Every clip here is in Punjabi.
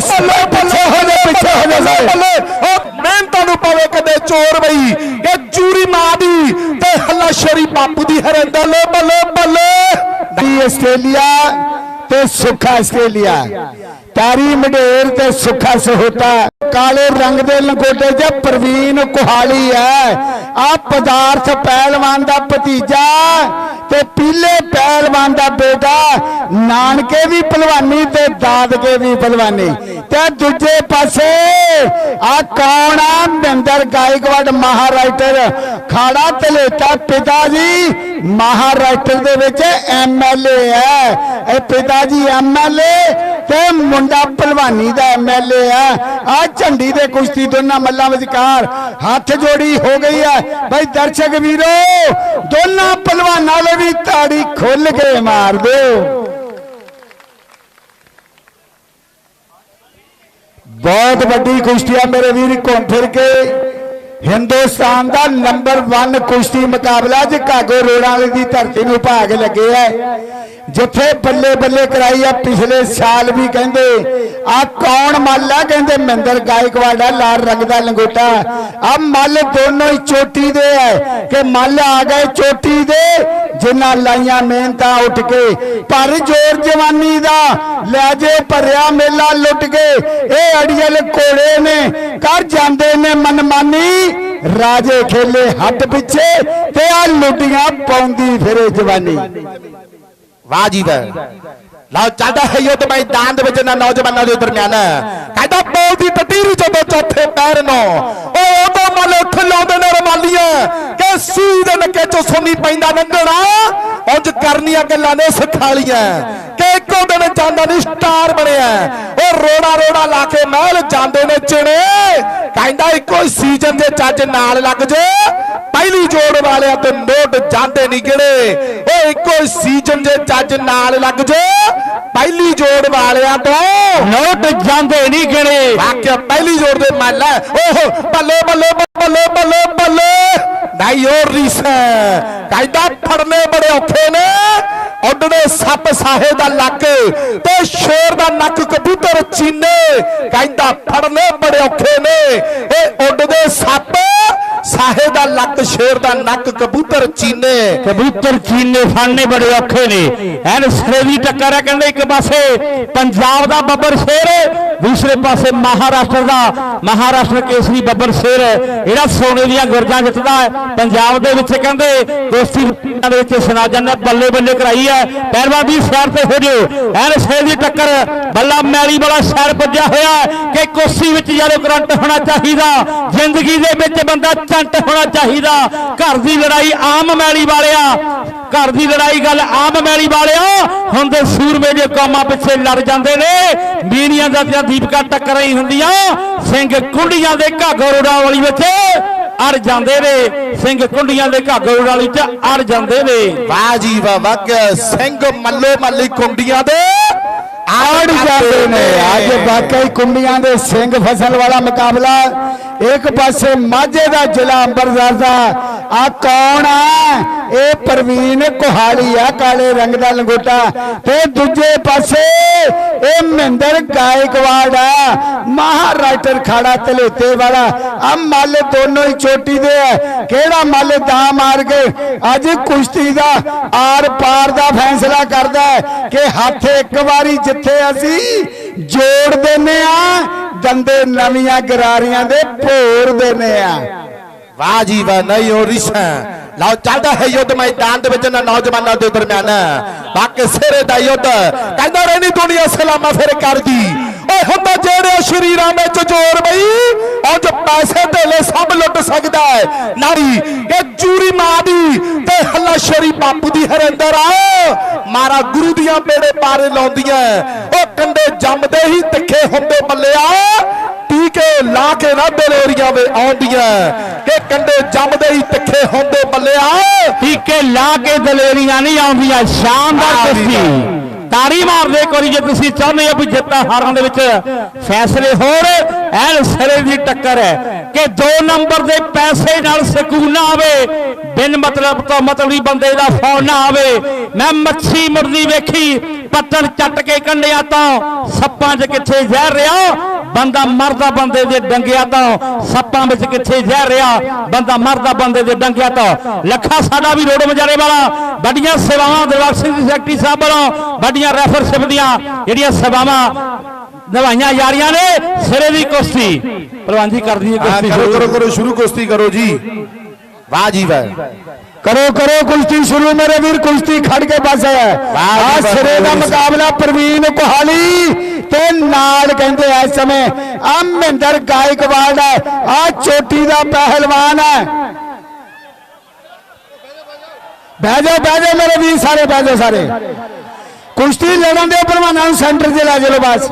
ਬੱਲੇ ਪਿੱਛੇ ਬੱਲੇ ਮਿਹਨਤਾਂ ਨੂੰ ਪਵੇ ਕਦੇ ਚੋਰ ਬਈ ਇਹ ਜੂਰੀ ਮਾਂ ਦੀ ਤੇ ਹੱਲਾ ਸ਼ਰੀ ਬਾਪੂ ਦੀ ਹਰਿੰਦਰ ਬੱਲੇ ਬੱਲੇ ਬੱਲੇ। ਦੀ ਆਸਟ੍ਰੇਲੀਆ ਤੇ ਸੁੱਖਾ ਆਸਟ੍ਰੇਲੀਆ। ਤਾਰੀ ਮਢੇਰ ਤੇ ਸੁੱਖਾ ਸਹੋਤਾ। ਕਾਲੇ ਰੰਗ ਦੇ ਲੰਗੋਟੇ 'ਚ ਪ੍ਰਵੀਨ ਕੁਹਾਲੀ ਹੈ। ਆ ਪਦਾਰਥ ਪਹਿਲਵਾਨ ਦਾ ਭਤੀਜਾ ਤੇ ਪੀਲੇ ਪਹਿਲਵਾਨ ਦਾ ਬੇਟਾ, ਨਾਨਕੇ ਵੀ ਪਹਿਲਵਾਨੀ ਤੇ ਦਾਦਕੇ ਵੀ ਪਹਿਲਵਾਨੀ। ਤੇ ਦੂਜੇ ਪਾਸੇ ਆ ਕੌਣ ਆ? ਮਹਿੰਦਰ ਗਾਇਕਵਾੜ ਮਹਾਰਾਸ਼ਟਰ ਖਾੜਾ ਤਲੇਤਾ ਪਿਤਾ ਜੀ। ਮਹਾਰਾਸ਼ਟਰ ਦੇ ਵਿੱਚ ਐਮਐਲਏ ਹੈ। ਇਹ ਪਿਤਾ ਜੀ ਐਮਐਲਏ ਤੇ ਮੁੰਡਾ ਭਲਵਾਨੀ ਦਾ ਐਮਐਲਏ ਹੈ ਆ। ਝੰਡੀ ਦੇ ਕੁਸ਼ਤੀ ਦੋਨਾਂ ਮੱਲਾਂ ਵਿਚਕਾਰ ਹੱਥ ਜੋੜੀ ਹੋ ਗਈ ਹੈ ਭਾਈ ਦਰਸ਼ਕ ਵੀਰੋ, ਦੋਨਾਂ ਭਲਵਾਨਾਂ ਲਈ ਵੀ ਤਾੜੀ ਖੁੱਲ ਕੇ ਮਾਰ ਦਿਓ। ਬਹੁਤ ਵੱਡੀ ਕੁਸ਼ਤੀ ਆ ਮੇਰੇ ਵੀਰ ਘੁੰਮ ਫਿਰ ਕੇ। ਹਿੰਦੁਸਤਾਨ ਦਾ ਨੰਬਰ 1 ਕੁਸ਼ਤੀ ਮੁਕਾਬਲਾ ਕਾਗੋ ਰੋੜਾਂ ਦੀ ਧਰਤੀ ਨੂੰ ਭਾਗ ਲੱਗੇ ਹੈ ਜਿੱਥੇ ਬੱਲੇ ਬੱਲੇ ਕਰਾਈ ਆ, ਪਿਛਲੇ ਸਾਲ ਵੀ ਕਹਿੰਦੇ, ਆ ਕੌਣ ਮੱਲ ਆ? ਕਹਿੰਦੇ ਮਹਿੰਦਰ ਗਾਇਕਵਾੜ ਲਾਲ ਰੰਗ ਦਾ ਲੰਗੋਟਾ। ਆ ਮੱਲ ਦੋਨੋਂ ਹੀ ਚੋਟੀ ਦੇ ਹੈ ਕਿ ਮੱਲ ਆ ਗਏ ਚੋਟੀ ਦੇ, ਜਿਨ੍ਹਾਂ ਲਾਈਆਂ ਮਿਹਨਤਾਂ ਉੱਠ ਕੇ। ਪਰ ਜੋਰ ਜਵਾਨੀ ਦਾ ਲੈ ਜੇ ਭਰਿਆ ਮੇਲਾ ਲੁੱਟ ਕੇ। ਇਹ ਅੜੀਅਲ ਕੋੜੇ ਨੇ ਕਰ ਜਾਂਦੇ ਨੇ ਮਨਮਾਨੀ ਰਾਜੇ ਖੇਲੇ ਹੱਥ ਪਿੱਛੇ ਤੇ ਆ ਲੁੱਟੀਆਂ ਪਾਉਂਦੀ ਫਿਰੇ ਜਵਾਨੀ। ਵਾਹ ਜੀ ਵਾਹ। ਲਓ ਚੱਲਦਾ ਹੈ ਯੁੱਧ ਮੈਦਾਨ ਦੇ ਵਿੱਚ ਇਹਨਾਂ ਨੌਜਵਾਨਾਂ ਦੇ ਦਰਮਿਆਨ ਕਹਿੰਦਾ, ਬੋਲ ਦੀ ਟਟੀਰੀ ਜਦੋਂ ਚੌਥੇ ਪੈਰ ਨੂੰ। ਉਹ ਉਦੋਂ ਮੱਲ ਉੱਠ ਲਾਉਂਦੇ ਨੇ ਰਮਾਲੀਆਂ। ਕਿ ਸੂਈ ਦੇ ਨੱਕੇ ਚੋਂ ਸੋਨੀ ਪੈਂਦਾ ਨੰਗਣਾ ਉਂਝ ਕਰਨੀਆਂ ਗੱਲਾਂ ਨੇ ਸਿਖਾਲੀਆਂ। ਕਿ ਇੱਕੋ ਦਿਨ ਜਾਂਦਾ ਨਹੀਂ ਸਟਾਰ ਬਣਿਆ। ਉਹ ਰੋੜਾ ਰੋੜਾ ਲਾ ਕੇ ਮਹਿਲ ਜਾਂਦੇ ਨੇ ਚਿਣੇ ਕਹਿੰਦਾ, ਇੱਕੋ ਸੀਜ਼ਨ ਦੇ ਚੱਜ ਨਾਲ ਲੱਗ ਜੇ। ਪਹਿਲੀ ਜੋੜ ਵਾਲਿਆਂ ਤੇ ਨੋਟ ਜਾਂਦੇ ਨਹੀਂ ਗਿਣੇ। ਉਹ ਇੱਕੋ ਸੀਜ਼ਨ ਦੇ ਚੱਜ ਨਾਲ ਲੱਗ ਜੇ ਪਹਿਲੀ ਜੋੜ ਵਾਲਿਆਂ ਤੋਂ ਨੋਟ ਜਾਂਦੇ ਨਹੀਂ ਗਣੇ। ਵਾਕਿਆ ਪਹਿਲੀ ਜੋੜ ਦੇ ਮੱਲ ਹੈ ਓਹ ਬੱਲੇ ਬੱਲੇ ਬੱਲੇ ਬੱਲੇ ਬੱਲੇ। ਨਹੀਂ ਹੋਰ ਰੀਸ ਕਹਿੰਦਾ ਫੜਨੇ ਬੜੇ ਔਖੇ ਨੇ। ਉੱਡਦੇ ਸੱਪ ਸਾਹੇ ਦਾ ਲੱਕ ਤੇ ਸ਼ੇਰ ਦਾ ਨੱਕ ਕਬੂਤਰ ਚੀਨੇ। ਕਹਿੰਦਾ ਫੜਨੇ ਬੜੇ ਔਖੇ ਨੇ। ਇਹ ਉੱਡਦੇ ਸੱਪ ਸਾਹੇ ਦਾ ਲੱਕ ਸ਼ੇਰ ਦਾ ਨੱਕ, ਕਬੂਤਰ ਚੀਨੇ। ਕਬੂਤਰ ਚੀਨੇ ਫੜਨੇ ਬੜੇ ਔਖੇ ਨੇ। ਐਨ ਸਿਰੇ ਦੀ ਟੱਕਰ ਹੈ ਕਹਿੰਦੇ ਇੱਕ ਪਾਸੇ, ਪੰਜਾਬ ਦਾ ਬੱਬਰ ਸ਼ੇਰ ਦੂਸਰੇ ਪਾਸੇ ਮਹਾਰਾਸ਼ਟਰ ਦਾ, ਮਹਾਰਾਸ਼ਟਰ ਕੇਸਰੀ ਬੱਬਰ ਸ਼ੇਰ, ਜਿਹੜਾ ਸੋਨੇ ਦੀਆਂ ਗੁਰਜਾਂ ਜਿੱਤਦਾ ਹੈ, ਪੰਜਾਬ ਦੇ ਵਿੱਚ ਕਹਿੰਦੇ ਦੋਸਤੀ ਦੇ ਵਿੱਚ ਸਨਾਜਨ ਨੇ ਬੱਲੇ ਬੱਲੇ ਕਰਾਈ ਹੈ। ਪਹਿਲਵਾਨ ਵੀ ਸਾਈਡ ਤੇ ਹੋ ਜਿਓ। ਐਨ ਸਿਰੇ ਦੀ ਟੱਕਰ, ਬੱਲਾ ਮੈਲੀ ਵਾਲਾ ਸ਼ਹਿਰ ਪੁੱਜਿਆ ਹੋਇਆ ਕਿ ਕੋਸੀ ਵਿੱਚ ਜਦੋਂ ਕਰੰਟ ਹੋਣਾ ਚਾਹੀਦਾ, ਜ਼ਿੰਦਗੀ ਦੇ ਵਿੱਚ ਬੰਦਾ ਚੰਟ ਹੋਣਾ ਚਾਹੀਦਾ। ਘਰ ਦੀ ਲੜਾਈ ਆਮ ਮੈਲੀ ਵਾਲਿਆ, ਘਰ ਦੀ ਲੜਾਈ ਗੱਲ ਆਮ ਮੈਲੀ ਵਾਲਿਆ। ਹੁੰਦੇ ਸੂਰਮੇ ਦੇ ਕਾਮਾਂ ਪਿੱਛੇ ਲੜ ਜਾਂਦੇ ਨੇ ਮੀਨੀਆਂ ਦਾ ਦੀਪਕਾ ਟੱਕਰਾਂ ਹੀ ਹੁੰਦੀਆਂ। ਸਿੰਘ ਕੁੰਡੀਆਂ ਦੇ ਘਾਗੋੜਾ ਵਾਲੀ ਵਿੱਚ ਅੜ ਜਾਂਦੇ ਨੇ। ਸਿੰਘ ਕੁੰਡੀਆਂ ਦੇ ਘਾਗੋੜਾ ਵਾਲੀ ਚ ਅੜ ਜਾਂਦੇ ਨੇ। ਵਾਹ ਜੀ ਵਾਹ ਵਾਕਿਆ ਸਿੰਘ ਮੱਲੋ ਮੱਲੀ ਕੁੰਡੀਆਂ ਦੇ ਆੜ ਜਾਂਦੇ ਨੇ। ਅੱਜ ਵਾਕਈ ਕੁੰਡੀਆਂ ਦੇ ਸਿੰਘ ਫਸਲ ਵਾਲਾ ਮੁਕਾਬਲਾ। ਇੱਕ ਪਾਸੇ ਮਾਝੇ ਦਾ ਜ਼ਿਲ੍ਹਾ ਅੰਮ੍ਰਿਤਸਰ ਦਾ। ਆ ਕੌਣ ਆ? ਇਹ ਪ੍ਰਵੀਨ ਕੁਹਾੜੀ ਆ, ਕਾਲੇ ਰੰਗ ਦਾ ਲੰਗੋਟਾ। ਤੇ ਦੂਜੇ ਪਾਸੇ ਇਹ ਮਹਿੰਦਰ ਗਾਇਕਵਾੜ ਆ, ਮਹਾਰਾਸ਼ਟਰ ਖਾੜਾ ਤਲੇਤੇ ਵਾਲਾ। ਆ ਮੱਲ ਦੋਨੋਂ ਹੀ ਚੋਟੀ ਦੇ ਆ। ਕਿਹੜਾ ਮੱਲ ਦਾ ਮਾਰ ਕੇ ਅੱਜ ਕੁਸ਼ਤੀ ਦਾ ਆਰ ਪਾਰ ਦਾ ਫੈਸਲਾ ਕਰਦਾ ਕਿ ਹੱਥ ਇੱਕ ਵਾਰੀ ਜਿੱਥੇ ਅਸੀਂ ਜੋੜ ਦਿੰਨੇ ਆ ਦੰਦੇ ਨਵੀਆਂ ਗਰਾਰੀਆਂ ਦੇ ਭੋਰ ਦਿੰਨੇ ਆ। ਵਾਹ ਜੀ ਵਾਹ, ਨਹੀਂ ਹੋ ਰਿਸ਼ਾ ਲਓ, ਚੱਲਦਾ ਹੈ ਯੁੱਧ ਮੈਦਾਨ ਦੇ ਵਿੱਚ ਇਹਨਾਂ ਨੌਜਵਾਨਾਂ ਦੇ ਦਰਮਿਆਨ। ਬਾਕੀ ਸਿਰੇ ਦਾ ਯੁੱਧ। ਕਹਿੰਦਾ ਰਹਿਣੀ ਦੁਨੀਆ ਸਲਾਮਾ ਫਿਰ ਕਰਦੀ। ਓਏ ਹੁੰਦਾ ਜਿਹੜੇ ਸ਼ਰੀਰਾਂ ਵਿੱਚ ਜ਼ੋਰ ਬਈ ਉਂਝ ਪੈਸੇ ਢੇਲੇ ਸਭ ਲੁੱਟ ਸਕਦਾ ਹੈ। ਨਾਰੀ, ਇਹ ਜੂਰੀ ਮਾਂ ਦੀ ਤੇ ਹੱਲਾ ਸ਼ਰੀ ਬਾਪੂ ਦੀ ਹਰਿੰਦਰ ਆ। ਮਾਰਾ ਗੁਰੂ ਦੀਆਂ ਬੇੜੇ ਪਾਰੇ ਲਾਉਂਦੀਆਂ। ਉਹ ਕੰਡੇ ਜੰਮਦੇ ਹੀ ਤਿੱਖੇ ਹੁੰਦੇ ਬੱਲਿਆ ਟੀਕੇ ਲਾ ਕੇ ਨਾ ਦਲੇਰੀਆਂ ਵੇ ਆਉਂਦੀਆਂ। ਕਿ ਕੰਡੇ ਜੰਮਦੇ ਹੀ ਤਿੱਖੇ ਹੁੰਦੇ ਬੱਲਿਆ। ਟੀਕੇ ਲਾ ਕੇ ਦਲੇਰੀਆਂ ਨਹੀਂ ਆਉਂਦੀਆਂ ਸ਼ਾਨਦਾਰ ਕੁਸ਼ਤੀ ਤਾੜੀ ਮਾਰਦੇ ਵਾਰੀ ਜੇ ਤੁਸੀਂ ਚਾਹੁੰਦੇ ਹੋ ਵੀ ਜਿੱਤਾਂ ਹਾਰਾਂ ਦੇ ਵਿੱਚ ਫੈਸਲੇ ਹੋਣ ਐਨ ਸਿਰੇ ਦੀ ਟੱਕਰ ਹੈ ਕਿ 2 ਨੰਬਰ ਦੇ ਪੈਸੇ ਨਾਲ ਸਕੂਨ ਨਾ ਆਵੇ। ਬਿਨ ਮਤਲਬ ਤੋਂ ਮਤਲਬੀ ਬੰਦੇ ਦਾ ਫੋਨ ਨਾ ਆਵੇ। ਮੈਂ ਮੱਛੀ ਮੁਰਦੀ ਵੇਖੀ ਪੱਤਣ ਚੱਟ ਕੇ ਕੰਡਿਆਂ ਤੋਂ ਸੱਪਾਂ 'ਚ ਕਿੱਥੇ ਜ਼ਹਿਰ ਰਿਹਾ? ਬੰਦਾ ਮਰਦਾ ਬੰਦੇ ਦੇ ਡੰਗਿਆ ਤੋਂ ਸੱਪਾਂ ਵਿੱਚ ਕਿੱਥੇ ਜ਼ਹਿਰ ਰਿਹਾ? ਬੰਦਾ ਮਰਦਾ ਬੰਦੇ ਦੇ ਡੰਗਿਆ ਤੋਂ ਲੱਖਾ ਸਾਡਾ ਵੀ ਰੋਡ ਮਜਾਰੇ ਵਾਲਾ। ਵੱਡੀਆਂ ਸੇਵਾਵਾਂ ਦਿਲਬਾਗ ਸਿੰਘ ਸੈਕਟਰੀ ਸਾਹਿਬ ਵੱਲੋਂ ਵੱਡੀਆਂ ਰੈਫਰਸ਼ਿਪ ਦੀਆਂ ਜਿਹੜੀਆਂ ਸੇਵਾਵਾਂ ਨਿਭਾਈਆਂ ਜਾ ਰਹੀਆਂ ਨੇ। ਸਿਰੇ ਦੀ ਕੁਸ਼ਤੀ। ਪ੍ਰਵਾਨ ਜੀ ਕਰਦੀ ਹੈ ਕੁਸ਼ਤੀ। ਕਰੋ ਸ਼ੁਰੂ। ਕਰੋ ਕਰੋ ਸ਼ੁਰੂ ਕੁਸ਼ਤੀ ਕਰੋ ਜੀ। ਵਾਹ ਜੀ ਵਾਹ। ਕਰੋ ਕਰੋ ਕੁਸ਼ਤੀ ਸ਼ੁਰੂ ਮੇਰੇ ਵੀਰ ਕੁਸ਼ਤੀ ਖੜ ਕੇ ਬਸ ਹੈ। ਜੀ ਆ ਸਿਰੇ ਦਾ ਜੀ। ਮੁਕਾਬਲਾ ਪ੍ਰਵੀਨ ਕੋਹਾਲੀ ਤੇ ਨਾਲ ਕਹਿੰਦੇ ਇਸ ਸਮੇਂ ਆ ਮਹਿੰਦਰ ਗਾਇਕਵਾੜ ਹੈ ਆ ਚੋਟੀ ਦਾ ਪਹਿਲਵਾਨ ਹੈ। ਬਹਿ ਜਾਓ ਬਹਿ ਜਾਓ ਮੇਰੇ ਵੀਰ ਸਾਰੇ ਬਹਿ ਜਾਓ ਸਾਰੇ। ਕੁਸ਼ਤੀ ਲੜਨ ਦੇ ਪਹਿਲਵਾਨਾਂ ਨੂੰ ਸੈਂਟਰ 'ਚ ਲੈ ਜਾਓ ਬਸ।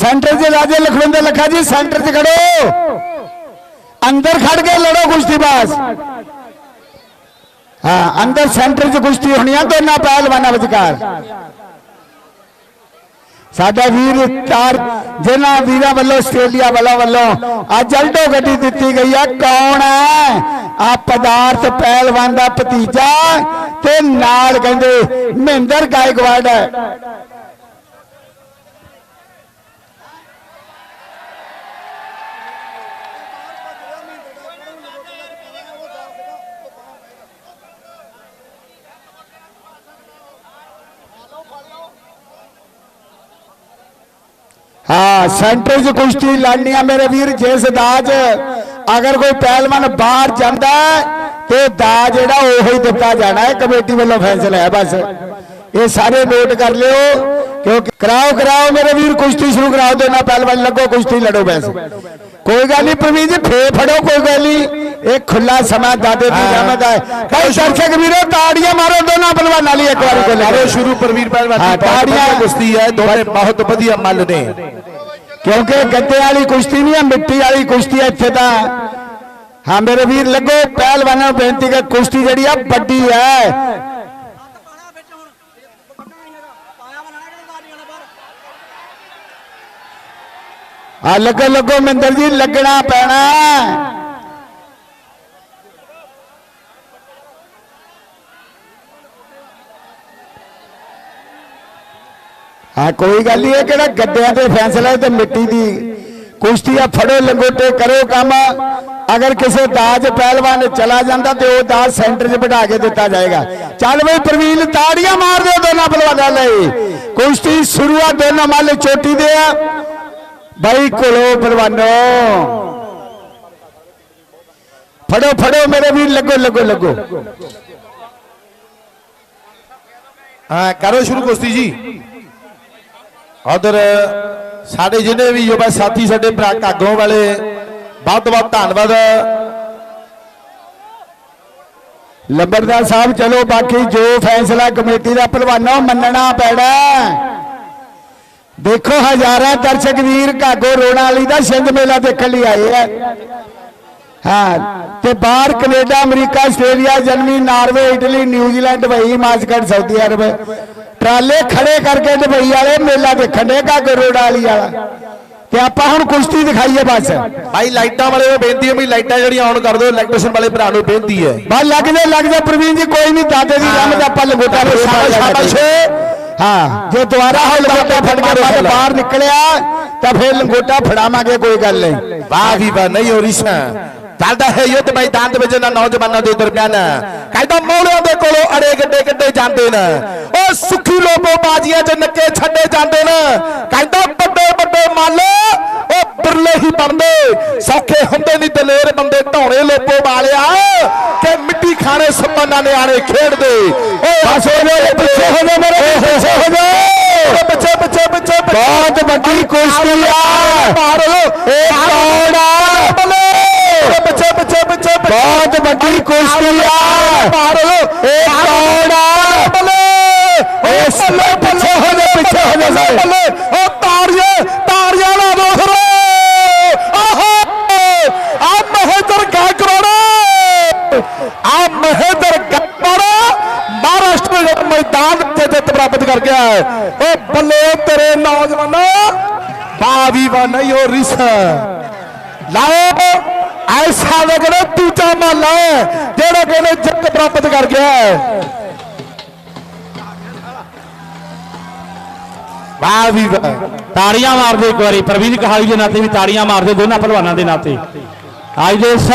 ਸੈਂਟਰ 'ਚ ਲੈ ਜਾਓ ਲਖਵਿੰਦਰ ਲੱਖਾ ਜੀ, ਸੈਂਟਰ 'ਚ ਖੜੋ। ਅੰਦਰ ਖੜ ਕੇ ਲੜੋ ਕੁਸ਼ਤੀ ਬਸ। ਹਾਂ, ਅੰਦਰ ਸੈਂਟਰ 'ਚ ਕੁਸ਼ਤੀ ਹੋਣੀ ਆ, ਦੋਨਾਂ ਪਹਿਲਵਾਨਾਂ ਵਿਚਕਾਰ। ਸਾਡਾ ਵੀਰ ਚਾਰ, ਜਿਨ੍ਹਾਂ ਵੀਰਾਂ ਵੱਲੋਂ, ਆਸਟ੍ਰੇਲੀਆ ਵੱਲੋਂ ਵੱਲੋਂ ਅੱਜ ਅਲਟੋ ਗੱਡੀ ਦਿੱਤੀ ਗਈ ਆ। ਕੌਣ ਹੈ? ਆ ਪਦਾਰਥ ਪਹਿਲਵਾਨ ਦਾ ਭਤੀਜਾ ਤੇ ਨਾਲ ਕਹਿੰਦੇ, ਮਹਿੰਦਰ ਗਾਇਕਵਾੜ ਹੈ। ਹਾਂ, ਸੈਂਟਰ 'ਚ ਕੁਸ਼ਤੀ ਲੜਨੀ ਆ ਮੇਰੇ ਵੀਰ ਜਿਸ ਦਾਜ ਅਗਰ ਕੋਈ ਪਹਿਲਵਾਨ ਬਾਹਰ ਜਾਂਦਾ ਤੇ ਦਾਜ ਜਿਹੜਾ ਉਹੀ ਦਿੱਤਾ ਜਾਣਾ ਹੈ ਕਮੇਟੀ ਵੱਲੋਂ ਫੈਸਲਾ ਹੈ ਬਸ। ਇਹ ਸਾਰੇ ਨੋਟ ਕਰ ਲਿਓ ਕਿਉਂਕਿ ਕਰਾਓ ਕਰਾਓ ਮੇਰੇ ਵੀਰ ਕੁਸ਼ਤੀ ਸ਼ੁਰੂ ਕਰਾਓ ਦੋਨਾਂ ਪਹਿਲਵਾਨ ਲੱਗੋ ਕੁਸ਼ਤੀ ਲੜੋ ਬਸ। ਕੋਈ ਗੱਲ ਨਹੀਂ ਪ੍ਰਵੀਨ ਜੀ ਫੇ ਫੜੋ ਕੋਈ ਗੱਲ ਨਹੀਂ ਇਹ ਖੁੱਲਾ ਸਮਾਂ ਦਾਦੇ ਦੀ ਰਹਿਮਤ ਹੈ। ਕਈ ਦਰਸ਼ਕ ਵੀਰੋ ਤਾੜੀਆਂ ਮਾਰੋ ਦੋਨਾਂ ਪਹਿਲਵਾਨਾਂ ਲਈ ਇੱਕ ਵਾਰੀ ਕਰੋ ਬੋਲੇ ਸ਼ੁਰੂ ਪ੍ਰਵੀਰ ਪਹਿਲਵਾਨ ਦੀ ਤਾੜੀਆਂ। ਕੁਸ਼ਤੀ ਹੈ ਦੋਨੇ ਬਹੁਤ ਵਧੀਆ ਮੱਲ ਨੇ। ਕਿਉਂਕਿ ਗੱਦੇ ਵਾਲੀ ਕੁਸ਼ਤੀ ਨਹੀਂ ਹੈ ਮਿੱਟੀ ਵਾਲੀ ਕੁਸ਼ਤੀ ਹੈ ਇੱਥੇ ਤਾਂ। ਹਾਂ, ਮੇਰੇ ਵੀਰ ਲੱਗੋ, ਪਹਿਲਵਾਨਾਂ ਨੂੰ ਬੇਨਤੀ ਕਰ, ਕੁਸ਼ਤੀ ਜਿਹੜੀ ਆ, ਵੱਡੀ ਹੈ। ਆ ਲੱਗੋ ਲੱਗੋ, ਮਿੰਦਰ ਜੀ, ਲੱਗਣਾ ਪੈਣਾ। ਹਾਂ, ਕੋਈ ਗੱਲ ਨਹੀਂ ਇਹ ਕਿਹੜਾ ਗੱਦਿਆਂ ਤੇ ਫੈਸਲਾ ਤੇ ਮਿੱਟੀ ਦੀ ਕੁਸ਼ਤੀ ਆ ਫੜੋ, ਲੰਗੋਟੇ ਕਰੋ ਕੰਮ। ਅਗਰ ਕਿਸੇ ਦਾਜ ਪਹਿਲਵਾਨ ਚਲਾ ਜਾਂਦਾ ਤੇ ਉਹ ਦਾਜ ਸੈਂਟਰ 'ਚ ਬਿਠਾ ਕੇ ਦਿੱਤਾ ਜਾਏਗਾ। ਚੱਲ ਬਈ ਪ੍ਰਵੀਨ, ਤਾੜੀਆਂ ਮਾਰ ਦਿਓ ਦੋਨਾਂ ਪਹਿਲਵਾਨਾਂ ਲਈ। ਕੁਸ਼ਤੀ ਸ਼ੁਰੂਆਤ ਦੋਨਾਂ ਮਾਲੇ ਚੋਟੀ ਦੇ ਆ। ਬਾਈ ਕੋਲੋ ਪਹਿਲਵਾਨੋ ਫੜੋ ਫੜੋ ਮੇਰੇ ਵੀਰ, ਲੱਗੋ ਲੱਗੋ ਲੱਗੋ। ਹਾਂ, ਕਰੋ ਸ਼ੁਰੂ ਕੁਸ਼ਤੀ ਜੀ। ਉਧਰ ਸਾਡੇ ਜਿੰਨੇ ਵੀ ਯੁਵਾ ਸਾਥੀ, ਸਾਡੇ ਭਰਾ ਕਾਗੋਂ ਵਾਲੇ ਬਹੁਤ ਬਹੁਤ ਧੰਨਵਾਦ। ਲੰਬਰਦਾਰ ਸਾਹਿਬ, ਚਲੋ ਬਾਕੀ ਜੋ ਫੈਸਲਾ ਕਮੇਟੀ ਦਾ ਪਹਿਲਵਾਨੋ ਮੰਨਣਾ ਪੈਣਾ। ਦੇਖੋ ਹਜ਼ਾਰਾਂ ਦਰਸ਼ਕ ਵੀਰ ਕਾਗੋ ਰੋਣਾ ਵਾਲੀ ਦਾ ਛਿੰਝ ਮੇਲਾ ਦੇਖਣ ਲਈ ਆਏ ਆ। ਹਾਂ। ਤੇ ਬਾਹਰ Canada America Australia Germany Norway Italy New Zealand Dubai Muscat Saudi Arab. ਟਰਾਲੇ ਖੜੇ ਕਰਕੇ ਦੁਬਈ ਵਾਲੇ ਮੇਲਾ ਦੇਖਣ ਦੇ ਕਾਗੋ ਰੋਣਾ ਵਾਲੀ ਵਾਲਾ। ਤੇ ਆਪਾਂ ਹੁਣ ਕੁਸ਼ਤੀ ਦਿਖਾਈਏ ਬਸ। ਭਾਈ ਲਾਈਟਾਂ ਵਾਲੇ ਨੂੰ ਬੇਨਤੀ ਹੈ ਵੀ ਲਾਈਟਾਂ ਜਿਹੜੀਆਂ ਆਨ ਕਰ ਦਿਓ ਇਲੈਕਟ੍ਰੀਸ਼ਨ ਵਾਲੇ ਭਰਾ ਨੂੰ ਬੇਨਤੀ ਹੈ। ਬਸ ਲੱਗਦੇ ਲੱਗਦੇ ਪ੍ਰਵੀਨ ਜੀ ਕੋਈ ਨਹੀਂ ਦਾਦੇ ਦੀ ਰਹਿਮਤ ਆਪਾਂ ਲੰਗੋਟਾ ਦੇ ਸ਼ਾਬਾਸ਼। ਹਾਂ ਜੇ ਦੁਬਾਰਾ ਉਹ ਲੰਗੋਟਾ ਫੜ ਕੇ ਬਾਹਰ ਬਾਹਰ ਨਿਕਲਿਆ ਤਾਂ ਫਿਰ ਲੰਗੋਟਾ ਫੜਾਵਾਂਗੇ ਕੋਈ ਗੱਲ ਨਹੀਂ। ਵਾਹ ਵੀ ਵਾਹ ਨਹੀਂ ਹੋ ਰਿਸ਼ਾ ਚੱਲਦਾ ਹੈ ਯੁੱਧ ਮੈਦਾਨ ਦੇ ਵਿੱਚ ਇਹਨਾਂ ਨੌਜਵਾਨਾਂ ਦੇ ਦਰਮਿਆਨ। ਕਹਿੰਦਾ ਮੌਲਿਆਂ ਦੇ ਕੋਲੋਂ ਅੜੇ ਗੱਡੇ ਗੱਡੇ ਜਾਂਦੇ ਨੇ। ਉਹ ਸੁਖੀ ਲੋਪੋ ਬਾਜੀਆਂ 'ਚ ਨੱਕੇ ਛੱਡੇ ਜਾਂਦੇ ਨੇ। ਕਹਿੰਦਾ ਵੱਡੇ ਵੱਡੇ ਮੱਲ ਉਹ ਬਿਰਲੇ ਹੀ ਬਣਦੇ। ਸੌਖੇ ਹੁੰਦੇ ਨਹੀਂ ਦਲੇਰ ਬੰਦੇ ਢੌਣੇ ਲੋਪੋ ਵਾਲਿਆ। ਕਿ ਮਿੱਟੀ ਖਾਣੇ ਸੱਪਾਂ ਨਿਆਣੇ ਖੇਡਦੇ। ਓ ਬਸ ਹੋ ਜਾਓ, ਪਿੱਛੇ ਹੋ ਜਾਓ ਮੇਰੇ, ਪਿੱਛੇ ਹੋ ਜਾਓ। ਬੱਚੇ ਬੱਚੇ ਬੱਚੇ ਬਹੁਤ ਵੱਡੀ ਕੁਸ਼ਤੀ ਆ। ਮਾਰੋ ਇਹ ਬੱਚੇ बहुत बड़ी कुश्ती पीछे हो पीछे हो ना देख आप महेंद्र गाकरोड़ा आप महेंद्र महाराष्ट्र में मैदान से प्राप्त कर गया है ओ, बल्ले तेरे नौजवानों बावीवा नहीं हो रिस। लाओ। ਪ੍ਰਾਪਤ ਐਸਾ ਲੱਗਦਾ ਦੂਜਾ ਮਹੱਲਾ ਹੈ, ਜਿਹੜਾ ਕਹਿੰਦੇ ਜਿੱਤ ਪ੍ਰਾਪਤ ਕਰ ਗਿਆ ਹੈ। ਵਾਹ ਵੀ ਵਾਹ। ਤਾੜੀਆਂ ਮਾਰਦੇ ਇੱਕ ਵਾਰੀ, ਪ੍ਰਵੀਨ ਕਹਾਲੀ ਦੇ ਨਾਤੇ ਵੀ ਤਾੜੀਆਂ ਮਾਰਦੇ, ਦੋਨਾਂ ਪਹਿਲਵਾਨਾਂ ਦੇ ਨਾਤੇ। ਅੱਜ ਦੇ ਇਸ